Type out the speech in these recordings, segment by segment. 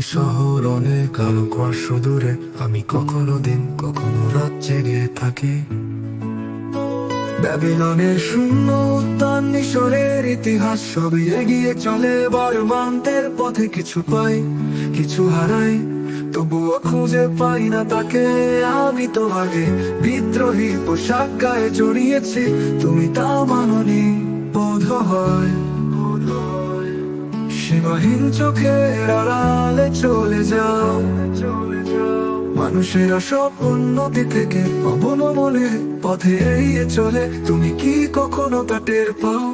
শহর অনেক, আলো কুয়াশা দূরে আমি কখনো দিন, কখনো রাত জেগে থাকি। ব্যাবিলনের শূন্য উত্তান ইতিহাস সবই এগিয়ে চলে পথে কিছু পাই, কিছু হারাই। তবুও খুঁজে পাই না তাকে, আমি তো আগে বিদ্রোহী পোশাক গায়ে জড়িয়েছি। তুমি তা মাননি, বোধ হয়। সীমাহীন চোখের আড়ালে চলে যাও। মানুষেরা সব উন্নতি থেকে অবনমনে পথে এড়িয়ে চলে। তুমি কি কখনো তা টের পাও?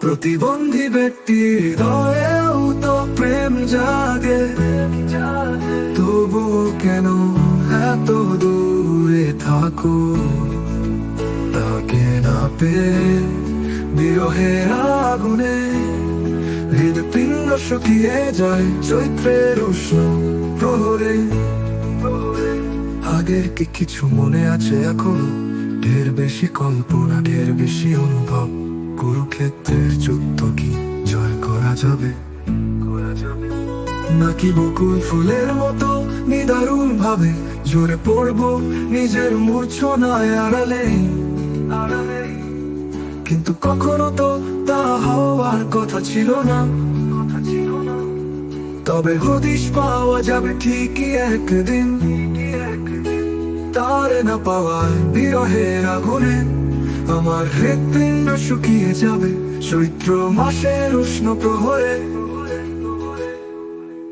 প্রতিবন্ধী ব্যক্তির হৃদয়েও তো প্রেম জাগে। তবুও কেন এত দূরে থাকো? তাকে না পেয়ে বিরহের আগুনে হৃদপিণ্ড শুকিয়ে যায়, চৈত্রের উষ্ণ প্রহরে। আগের কি কিছু মনে আছে এখনও? ঢের বেশি কল্পনা, ঢের বেশি অনুভব। কুরুক্ষেত্রের যুদ্ধ কি জয় করা যাবে? নাকি বকুল ফুলের মতো নিদারুণ ভাবে জোরে পড়ব নিজের মূর্ছনায় আড়ালে আড়ালে কিন্তু কখনো তো তবে পাওয়া যাবে ঠিকই একদিন। তারে না বিরহের আগুনে আমার হৃৎপিণ্ড শুকিয়ে যাবে চৈত্র মাসের উষ্ণ প্রহরে।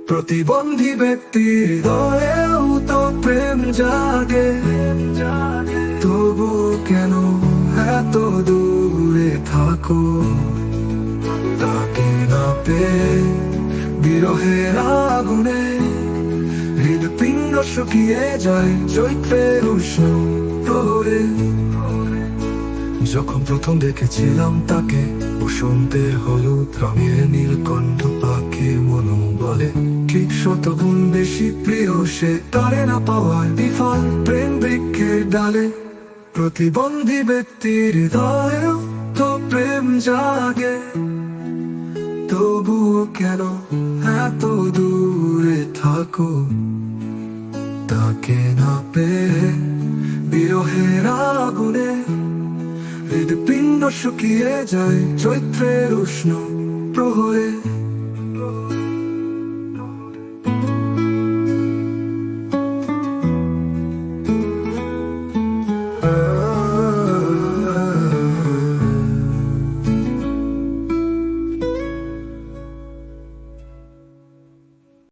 প্রতিবন্ধী ব্যক্তির হৃদয়েও তো প্রেম জাগে। তবু কেন এত দূরে থাকো? বিরহের আগুনে হৃদপিণ্ড শুকিয়ে যায় চৈত্রের প্রহরে যখন প্রথম দেখেছিলাম তাকে বসন্তের হলুদ রঙের নীলকণ্ঠ পাখির মনো বলে ঠিক শতগুণ বেশি প্রিয় সে তারে না পাওয়ার বিফল প্রেম বৃক্ষের ডালে। প্রতিবন্ধী ব্যক্তির হৃদয় তো প্রেম জাগে। কেন এত দূরে থাকো? তাকে না পেয়ে বিরহের আগুনে হৃদপিণ্ড শুকিয়ে যায় চৈত্রের উষ্ণ প্রহরে।